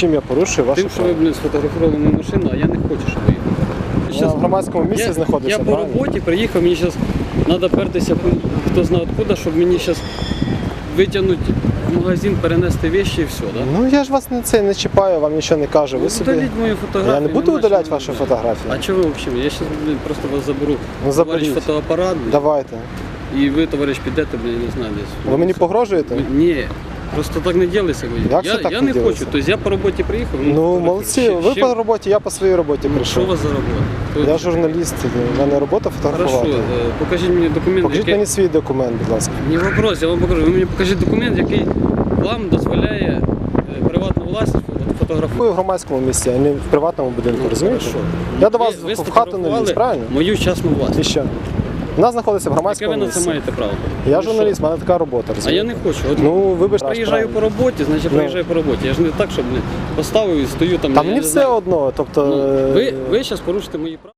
Чим я порушую вашу Тим, що ви, право? блін, сфотографували мою машину, а я не хочу, щоб ви їхали. Я в громадському місці я, знаходився, Я по правильно? роботі приїхав, мені зараз треба пертися, хто знає откуда, щоб мені зараз витягнути в магазин, перенести вещи і все, да? Ну я ж вас не це не чіпаю, вам нічого не кажу. Ви собі. Удаліть мою фотографію. Я не буду нема удаляти чого ваші фотографії. А чого ви взагалі? Я зараз просто вас заберу. Ну, Товариш заберіть. фотоапарат, блін, Давайте. і ви, товариш, підете, блін, я не знаю десь. Ви мені погрожуєте? Ні. Просто так не ділися. Як я так я не не ділиться? хочу. Тобто я по роботі приїхав. Ну фотографую. молодці, Ще- ви ще- по роботі, я по своїй роботі прийшов. Що у вас за робота? Я журналіст, в мене робота Хорошо, фотографувати. е, покажіть мені документ, Покажіть який... мені свій документ, будь ласка. Не вопрос, я вам покажу. Ви мені покажіть документ, який вам дозволяє е, приватну власність фото- фотографувати. Ви в громадському місці, а не в приватному будинку, Ну, розумієте? Я до вас Ви- в хату не ліз, правильно? Мою частну І власність. що? У нас знаходиться в Яке громадському ви на це місці. маєте право? Я Ну, журналіст, в мене така робота, що? А розумієте? я не хочу. От Ну, вибачте. приїжджаю по роботі, значить Ну. приїжджаю по роботі. Я ж не так, щоб не поставив і стою там. Та я мені не все знаю. одно, тобто... Ну, е, ви, ви зараз порушите мої права.